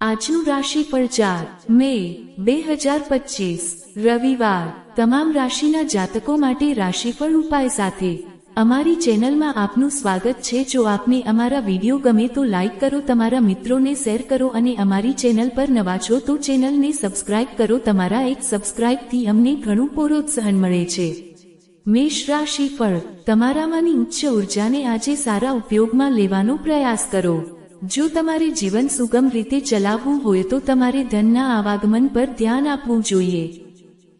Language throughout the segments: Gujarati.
આજનું રાશિફળ ચાર, મે, બે હજાર પચીસ, રવિવાર. તમામ રાશિના જાતકો માટે રાશિફળ ઉપાય સાથે અમારી ચેનલમાં આપનું સ્વાગત છે. જો આપને અમારા વીડિયો ગમે તો લાઈક કરો, તમારા મિત્રોને શેર કરો અને અમારી ચેનલ પર નવા છો તો ચેનલને સબસ્ક્રાઇબ કરો. તમારા એક સબસ્ક્રાઇબથી અમને ઘણું પ્રોત્સાહન મળે છે. મેષ રાશિફળ. તમારામાંની ઉચ્ચ ઉર્જાને આજે સારા ઉપયોગમાં લેવાનો પ્રયાસ કરો. જો તમારે જીવન સુગમ રીતે ચલાવવું હોય તો તમારે ધનના આવાગમન પર ધ્યાન આપવું જોઈએ.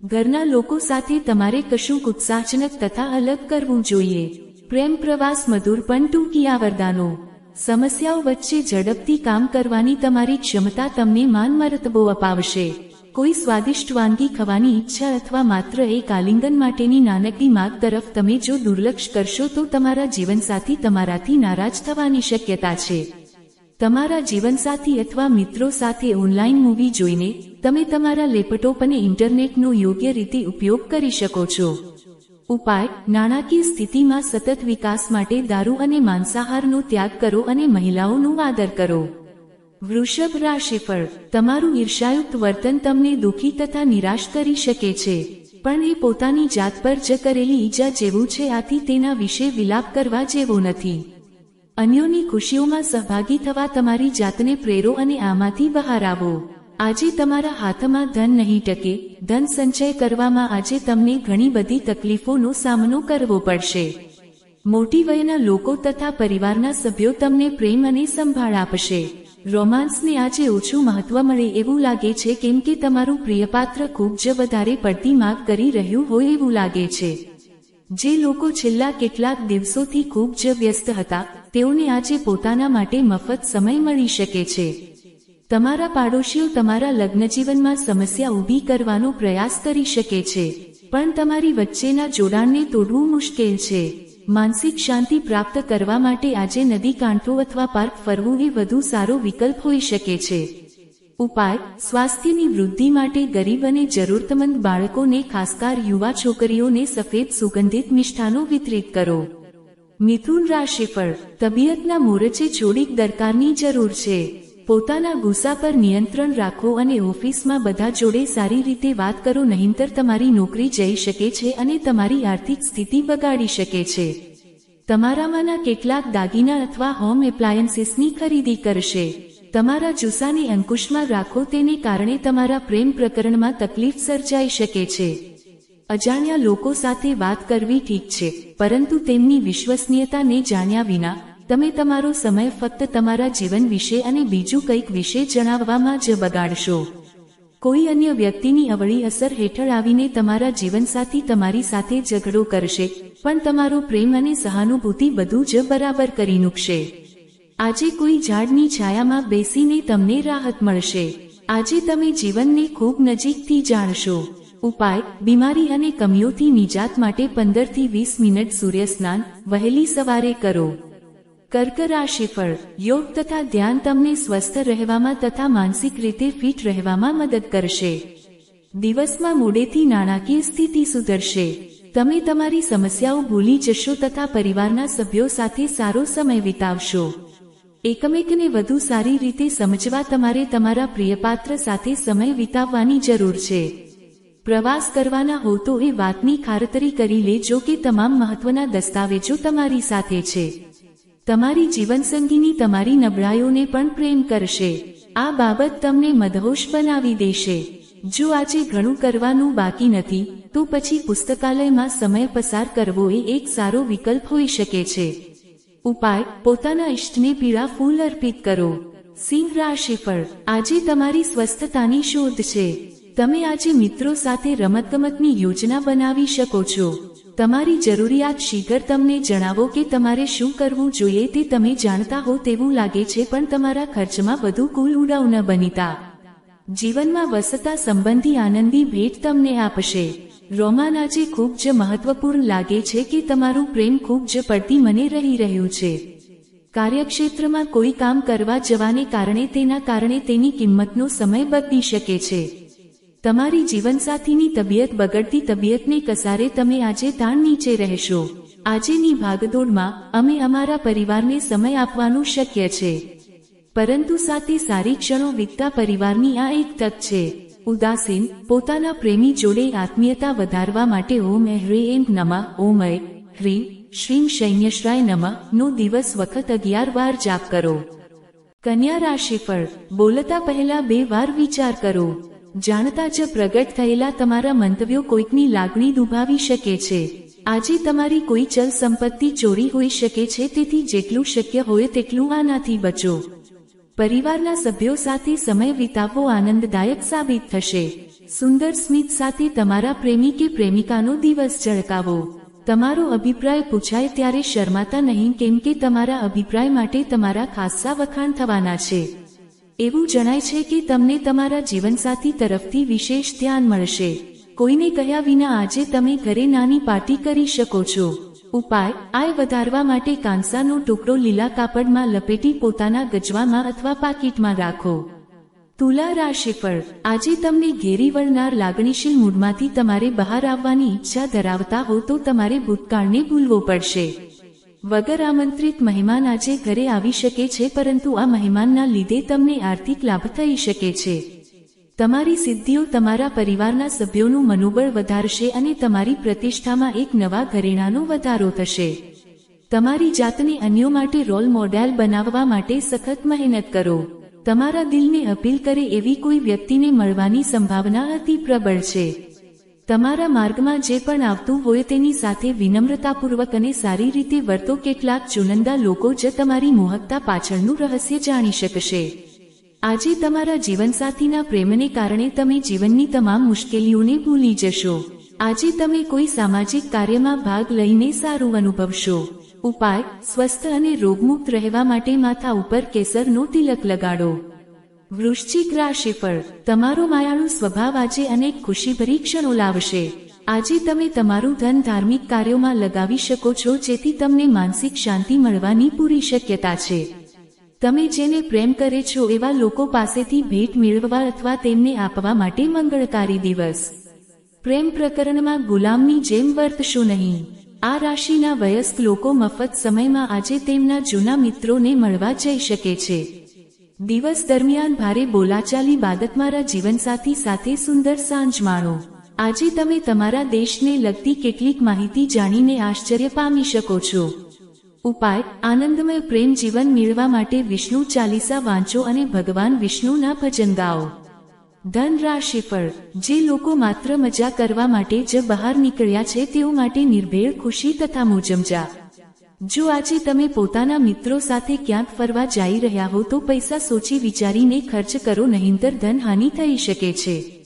ઘરના લોકો સાથે તમારે કશું ઉત્સાહજનક તથા અલગ કરવું જોઈએ. પ્રેમ પ્રવાસ મધુર પણ ટૂંકિયા વરદાનો સમસ્યાઓ વચ્ચે ઝડપથી કામ કરવાની તમારી ક્ષમતા તમને માન મરતબો અપાવશે. કોઈ સ્વાદિષ્ટ વાનગી ખાવાની ઈચ્છા અથવા માત્ર એક આલિંગન માટેની નાનકડી માગ તરફ તમે જો દુર્લક્ષ કરશો તો તમારા જીવનસાથી તમારાથી નારાજ થવાની શક્યતા છે. તમારા જીવનસાથી અથવા મિત્રો સાથે ઓનલાઈન મૂવી જોઈને, તમે તમારા લેપટોપ અને ઇન્ટરનેટનો યોગ્ય રીતે ઉપયોગ કરી શકો છો. ઉપાય, નાણાકીય સ્થિતિમાં સતત વિકાસ માટે દારૂ અને માંસાહારનો ત્યાગ કરો અને મહિલાઓનું આદર કરો. વૃષભ રાશિફળ તમારું ઈર્ષાયુક્ત વર્તન તમને દુઃખી તથા નિરાશ કરી શકે છે, પણ એ પોતાની જાત પર જ કરેલી ઈજા જેવું છે આથી તેના વિશે વિલાપ કરવા જેવો નથી. અન્યોની ખુશીઓમાં સહભાગી થવા તમારી જાતને પ્રેરો અને આમાંથી બહાર આવો. આજે તમારા હાથમાં ધન નહીં ટકે. ધન સંચય કરવામાં આજે તમને ઘણી બધી તકલીફોનો સામનો કરવો પડશે. મોટી વયના લોકો તથા પરિવારના સભ્યો તમને પ્રેમ અને સંભાળ આપશે. રોમાન્સને આજે ઓછું મહત્વ મળે એવું લાગે છે કેમ કે તમારું પ્રિયપાત્ર ખૂબ જ વધારે પડતી માગ કરી રહ્યું હોય એવું લાગે છે. જે લોકો છેલ્લા કેટલાક દિવસોથી ખૂબ જ વ્યસ્ત હતા તેઓને આજે પોતાના માટે મફત સમય મળી શકે છે. તમારા પાડોશીઓ તમારા લગ્નજીવનમાં સમસ્યા ઊભી કરવાનો પ્રયાસ કરી શકે છે, પણ તમારી વચ્ચેના જોડાણને તોડવું મુશ્કેલ છે. માનસિક શાંતિ પ્રાપ્ત કરવા માટે આજે નદી કાંઠો અથવા પાર્ક ફરવું એ વધુ સારો વિકલ્પ હોઈ શકે છે. ઉપાય, સ્વાસ્થ્યની વૃદ્ધિ માટે ગરીબ અને જરૂરતમંદ બાળકોને ખાસકાર યુવા છોકરીઓને સફેદ સુગંધિત મિષ્ઠાનો વિતરિત કરો. મિથુન રાશિફળ તબિયતના મોરચે થોડીક દરકારની જરૂર છે. પોતાના ગુસ્સા પર નિયંત્રણ રાખો અને ઓફિસમાં બધા જોડે સારી રીતે વાત કરો, નહીંતર તમારી નોકરી જઈ શકે છે અને તમારી આર્થિક સ્થિતિ બગાડી શકે છે. તમારામાંના કેટલાક દાગીના અથવા હોમ એપ્લાયન્સીસની ખરીદી કરશે. તમારા જુસ્સાને અંકુશમાં રાખો, તેને કારણે તમારા પ્રેમ પ્રકરણમાં તકલીફ સર્જાઈ શકે છે. અજાણ્યા લોકો સાથે વાત કરવી ઠીક છે, પરંતુ તેમની વિશ્વસનીયતાને જાણ્યા વિના, તમે તમારો સમય ફક્ત તમારા જીવન વિશે અને બીજું કંઈક વિશે જણાવવામાં જ બગાડશો. કોઈ અન્ય વ્યક્તિની અવળી અસર હેઠળ આવીને તમારા જીવનસાથી તમારી સાથે ઝઘડો કરશે, પણ તમારો પ્રેમ અને સહાનુભૂતિ બધું જ બરાબર કરી મૂકશે. આજે કોઈ ઝાડની છાયામાં બેસીને તમને રાહત મળશે. આજે તમે જીવનને ખૂબ નજીકથી જાણશો. ઉપાય, બીમારી અને કમીઓથી નિજાત માટે પંદરથી વીસ મિનિટ સૂર્યસ્નાન વહેલી સવારે કરો. કર્ક રાશિફળ યોગ તથા ધ્યાન તમને સ્વસ્થ રહેવામાં તથા માનસિક રીતે ફિટ રહેવામાં મદદ કરશે. દિવસમાં મોડેથી નાણાકીય સ્થિતિ સુધરશે. તમે તમારી સમસ્યાઓ ભૂલી જશો તથા પરિવારના સભ્યો સાથે સારો સમય વિતાવશો. એકમેકને વધુ સારી રીતે સમજવા તમારે તમારા પ્રિયપાત્ર સાથે સમય વિતાવવાની જરૂર છે. પ્રવાસ કરવાના હો તો એ વાતની ખાતરી કરી લેજો કે તમામ મહત્વના દસ્તાવેજો તમારી સાથે છે. તમારી જીવનસંગીની તમારી નબળાઈઓને પણ પ્રેમ કરશે. આ બાબત તમને મદહોશ બનાવી દેશે. જો આજે ઘણું કરવાનું બાકી નથી, તો પછી પુસ્તકાલયમાં સમય પસાર કરવો એ એક સારો વિકલ્પ હોઈ શકે છે. ઉપાય, પોતાના ઇષ્ટને પીળા ફૂલ અર્પિત કરો. સિંહ રાશિફળ આજે તમારી સ્વસ્થતાની શોધ છે. તમે આજે મિત્રો સાથે રમતગમતની યોજના બનાવી શકો છો. તમારી જરૂરિયાત શીઘર તમને જણાવો કે તમારે શું કરવું જોઈએ તે તમે જાણતા હો તેવું લાગે છે પણ તમારા ખર્ચમાં વધુ કુલ ઉડાવ ન બનીતા. જીવનમાં વસતા સંબંધી આનંદી ભેટ તમને આપશે. રોમાન આજે ખૂબ જ મહત્વપૂર્ણ લાગે છે કે તમારું પ્રેમ ખૂબ જ પડતી મને રહી રહ્યું છે. કાર્યક્ષેત્રમાં કોઈ કામ કરવા જવાને કારણે તેના કારણે તેની કિંમતનો સમય બદલી શકે છે. તમારી જીવનસાથીની તબિયત બગડતી તબિયતને કસારે તમે આજે તાણ નીચે રહેશો. આજેની ભાગદોડમાં અમે અમારા પરિવારને સમય આપવાનું શક્ય છે. પરંતુ સાથે સારી ક્ષણો વીતતા પરિવારની આ એક તક છે. ઉદાસીન, પોતાના પ્રેમી જોડે આત્મીયતા વધારવા માટે ઓમ એમ નમઃ ઓમય હ્રીમ, શ્રીમ શૈન્યશ્રાય નમા, નો દિવસ વખત અગિયાર વાર જાપ કરો. કન્યા રાશિફળ, બોલતા પહેલા બે વાર વિચાર કરો. જાણતા જ પ્રગટ થયેલા તમારા મંતવ્યો કોઈકની લાગણી દુભાવી શકે છે. આજે તમારી કોઈ ચલ સંપત્તિ ચોરી હોઈ શકે છે, તેથી જેટલું શક્ય હોય તેટલું આનાથી બચો. પરિવારના સભ્યો સાથે સમય વિતાવવો આનંદદાયક સાબિત થશે. સુંદર સ્મિત સાથે તમારા પ્રેમી કે પ્રેમિકાનો દિવસ ઝળકાવો. તમારો અભિપ્રાય પૂછાય ત્યારે શરમાતા નહીં, કેમ કે તમારા અભિપ્રાય માટે તમારા ખાસ્સા વખાણ થવાના છે. એવું જણાય છે કે તમને તમારા જીવનસાથી તરફથી વિશેષ ધ્યાન મળશે. કોઈને કહ્યા વિના આજે તમે ઘરે નાની પાર્ટી કરી શકો છો. ઉપાય, આય વધારવા માટે કાંસાનો ટુકડો લીલા કાપડમાં લપેટી પોતાના ગજવામાં અથવા પાકીટમાં રાખો. તુલા રાશિફળ આજે તમને ઘેરી વળનાર લાગણીશીલ મૂડમાંથી તમારે બહાર આવવાની ઈચ્છા ધરાવતા હો તો તમારે ભૂતકાળને ભૂલવો પડશે. વગર આમંત્રિત મહેમાન આજે ઘરે આવી શકે છે, પરંતુ આ મહેમાનના લીધે તમને આર્થિક લાભ થઈ શકે છે. તમારી સિદ્ધિઓ તમારા પરિવારના સભ્યોનું મનોબળ વધારશે અને તમારી પ્રતિષ્ઠામાં એક નવા ઘરેણાનો વધારો થશે. તમારી જાતને અન્યો માટે રોલ મોડેલ બનાવવા માટે સખત મહેનત કરો. તમારા દિલને અપીલ કરે એવી કોઈ વ્યક્તિને મળવાની સંભાવના અતિ પ્રબળ છે. તમારા માર્ગમાં જે પણ આવતું હોય તેની સાથે વિનમ્રતાપૂર્વક અને સારી રીતે વર્તો કેટલાક ચુનંદા લોકો જ તમારી મોહકતા પાછળનું રહસ્ય જાણી શકશે. આજે તમારા જીવનસાથીના પ્રેમને કારણે તમે જીવનની તમામ મુશ્કેલીઓને ભૂલી જશો. આજે તમે કોઈ સામાજિક કાર્યમાં ભાગ લઈને સારું અનુભવશો. ઉપાય, સ્વસ્થ અને રોગમુક્ત રહેવા માટે માથા ઉપર કેસરનો તિલક લગાડો. વૃશ્ચિક રાશિફળ તમારો માયાળુ સ્વભાવ આજે અનેક ખુશીભરી ક્ષણો લાવશે. આજે તમે તમારું ધન ધાર્મિક કાર્યોમાં લગાવી શકો છો, જેથી તમને માનસિક શાંતિ મળવાની પૂરી શક્યતા છે. તમે જેને પ્રેમ કરે છો એવા લોકો પાસેથી ભેટ મેળવવા અથવા તેમને આપવા માટે મંગળકારી દિવસ. પ્રેમ પ્રકરણમાં ગુલામની જેમ વર્તશો નહીં. આ રાશિના વયસ્ક લોકો મફત સમયમાં આજે તેમના જૂના મિત્રોને મળવા જઈ શકે છે. દિવસ દરમિયાન ભારે બોલાચાલી બાદત મારા જીવનસાથી સાથે સુંદર સાંજ માણો. આજે તમે તમારા દેશને લગતી કેટલીક માહિતી જાણીને આશ્ચર્ય પામી શકો છો. ઉપાય, આનંદમય પ્રેમ જીવન મેળવા માટે વિષ્ણુ ચાલીસા વાંચો અને ભગવાન વિષ્ણુના ભજન ગાઓ. ધન રાશિફળ જે લોકો માત્ર મજા કરવા માટે જ બહાર નીકળ્યા છે તેઓ માટે નિર્ભેળ ખુશી તથા મોજમજા જો આજે તમે પોતાના મિત્રો સાથે ક્યાંક ફરવા જઈ રહ્યા હો તો પૈસા સોચી વિચારીને ખર્ચ કરો નહીંતર ધનહાનિ થઈ શકે છે.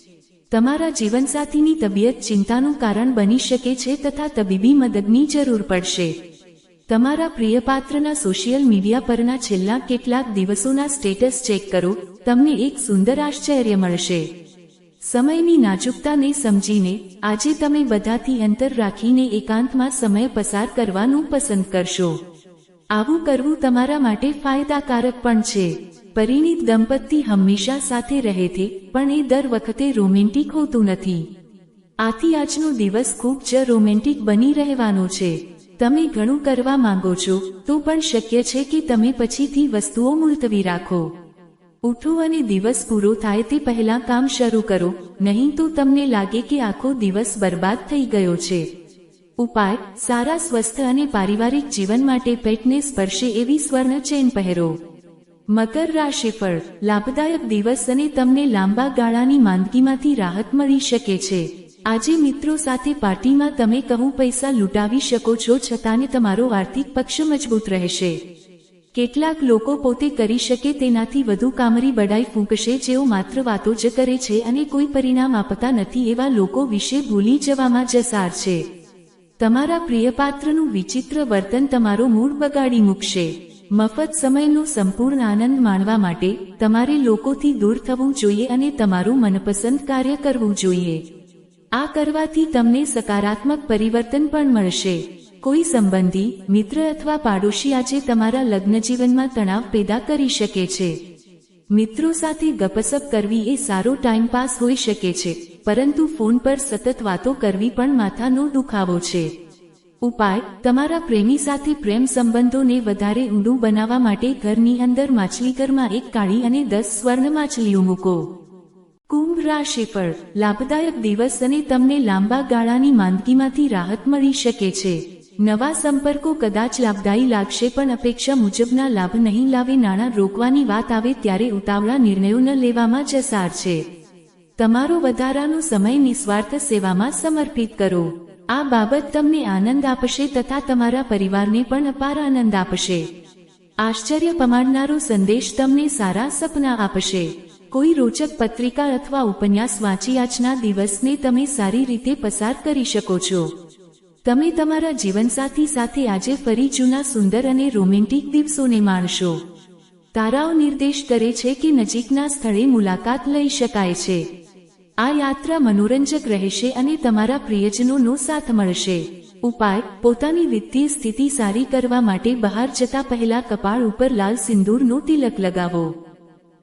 તમારા જીવનસાથીની તબિયત ચિંતાનું કારણ બની શકે છે તથા તબીબી મદદની જરૂર પડશે. તમારા પ્રિયપાત્રના સોશિયલ મીડિયા પરના છેલ્લા કેટલાક દિવસોના સ્ટેટસ ચેક કરો, તમને એક સુંદર આશ્ચર્ય મળશે. સમયની નાજુકતાને સમજીને, આજે તમે બધાથી અંતર રાખીને એકાંતમાં સમય પસાર કરવાનું પસંદ કરશો. આવું કરવું તમારા માટે ફાયદાકારક પણ છે. પરિણીત દંપતી હંમેશા સાથે રહે છે, પણ એ દર વખતે રોમેન્ટિક હોતું નથી. આથી આજનો દિવસ ખૂબ જ રોમેન્ટિક બની રહેવાનો છે. તમે ઘણું કરવા માંગો છો, તો પણ શક્ય છે કે તમે પછીથી વસ્તુઓ મુલતવી રાખો. ઉઠો અને દિવસ પૂરો થાય તે પહેલા કામ શરૂ કરો. નહીં તો તમને લાગે કે આખો દિવસ બરબાદ થઈ ગયો છે. ઉપાય, સારા સ્વસ્થ અને પારિવારિક જીવન માટે પેટને સ્પર્શે એવી સ્વર્ણ ચેન પહેરો. મકર રાશિફળ લાભદાયક દિવસ અને તમને લાંબા ગાળાની માંદગીમાંથી રાહત મળી શકે છે. આજે મિત્રો સાથે પાર્ટીમાં તમે કહું પૈસા લૂંટાવી શકો છો છતાંને તમારો આર્થિક પક્ષ મજબૂત રહેશે. કેટલાક લોકો પોતે કરી શકે તેનાથી વધુ કામરી બડાઈ ફૂંકશે જેઓ માત્ર વાતો જ કરે છે અને કોઈ પરિણામ આપતા નથી એવા લોકો વિશે ભૂલી જવામાં જસાર છે. તમારા પ્રિયપાત્રનું વિચિત્ર વર્તન તમારો મૂડ બગાડી મૂકશે. મફત સમયનો સંપૂર્ણ આનંદ માણવા માટે તમારે લોકોથી દૂર થવું જોઈએ અને તમારું મનપસંદ કાર્ય કરવું જોઈએ. આ કરવાથી તમને સકારાત્મક પરિવર્તન પણ મળશે. કોઈ સંબંધી, મિત્ર અથવા પાડોશી આજે તમારા લગ્ન જીવનમાં તણાવ પેદા કરી શકે છે. મિત્રો સાથે ગપસપ કરવી એ સારો ટાઈમ પાસ હોઈ શકે છે, પરંતુ ફોન પર સતત વાતો કરવી પણ માથાનો દુખાવો છે. ઉપાય, તમારા પ્રેમી સાથે પ્રેમ સંબંધોને વધારે ઊંડું બનાવવા માટે ઘરની અંદર માછલીઘરમાં એક કાળી અને દસ સ્વર્ણ માછલીઓ મૂકો. કુંભ રાશિફળ લાભદાયક દિવસ અને તમને લાંબા ગાળાની માંદગીમાંથી રાહત મળી શકે છે. નવા સંપર્કો કદાચ લાભદાયી લાગશે પણ અપેક્ષા મુજબના લાભ નહીં લાવે નાણાં રોકવાની વાત આવે ત્યારે ઉતાવળા નિર્ણયો ન લેવામાં જસાર છે. તમારો વધારાનો સમય નિસ્વાર્થ સેવામાં સમર્પિત કરો. આ બાબત તમને આનંદ આપશે તથા તમારા પરિવારને પણ અપાર આનંદ આપશે. આશ્ચર્ય પમાડનારો સંદેશ તમને સારા સપના આપશે. કોઈ રોચક પત્રિકા અથવા ઉપન્યાસ વાંચી આજના દિવસને તમે સારી રીતે પસાર કરી શકો છો. તમે તમારા જીવનસાથી સાથે આજે ફરી જૂના સુંદર અને રોમેન્ટિક દિવસોને માણશો. તારાઓ નિર્દેશ કરે છે કે નજીકના સ્થળે મુલાકાત લઈ શકાય છે. આ યાત્રા મનોરંજક રહેશે અને તમારા પ્રિયજનોનો સાથ મળશે. ઉપાય, પોતાની વિત્તીય સ્થિતિ સારી કરવા માટે બહાર જતા પહેલા કપાળ ઉપર લાલ સિંદૂરનો તિલક લગાવો.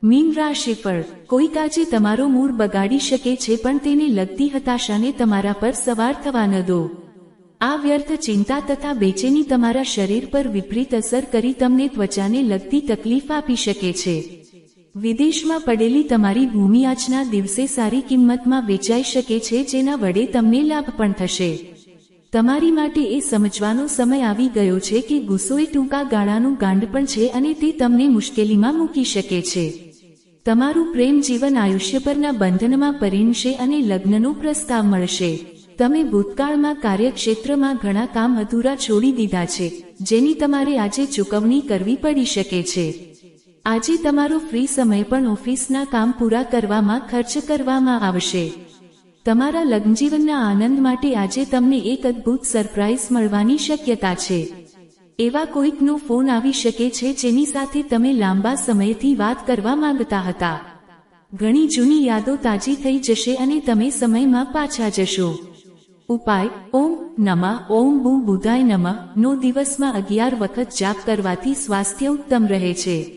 મીન રાશિફળ કોઈક આજે તમારો મૂડ બગાડી શકે છે પણ તેને લગતી હતાશાને તમારા પર સવાર થવા ન દો. આ વ્યર્થ ચિંતા તથા બેચેની તમારા શરીર પર વિપરીત અસર કરી તમને ત્વચાને લગતી તકલીફ આપી શકે છે. વિદેશમાં પડેલી તમારી ભૂમિ આજના દિવસે સારી કિંમતમાં વેચાઈ શકે છે, જેના વડે તમને લાભ પણ થશે. તમારી માટે એ સમજવાનો સમય આવી ગયો છે કે ગુસ્સો એ ટૂંકા ગાળાનું ગાંડ પણ છે અને તે તમને મુશ્કેલીમાં મૂકી શકે છે. તમારું પ્રેમ જીવન આયુષ્યભરના બંધનમાં પરિણશે અને લગ્નનો પ્રસ્તાવ મળશે. તમે ભૂતકાળમાં કાર્યક્ષેત્રમાં ઘણા કામ અધૂરા છોડી દીધા છે, જેની તમારે આજે ચૂકવણી કરવી પડી શકે છે. આજે તમારો ફ્રી સમય પણ ઓફિસના કામ પૂરા કરવામાં ખર્ચ કરવામાં આવશે. તમારા લગ્નજીવનના આનંદ માટે આજે તમને એક અદ્ભુત સરપ્રાઇઝ મળવાની શક્યતા છે. એવા કોઈકનો ફોન આવી શકે છે જેની સાથે તમે લાંબા સમયથી વાત કરવા માંગતા હતા. ઘણી જૂની યાદો તાજી થઈ જશે અને તમે સમયમાં પાછા જશો. ઉપાય, ઓમ નમઃ, ઓમ બુ બુધાય નમઃ, નો દિવસમાં અગિયાર વખત જાપ કરવાથી સ્વાસ્થ્ય ઉત્તમ રહે છે.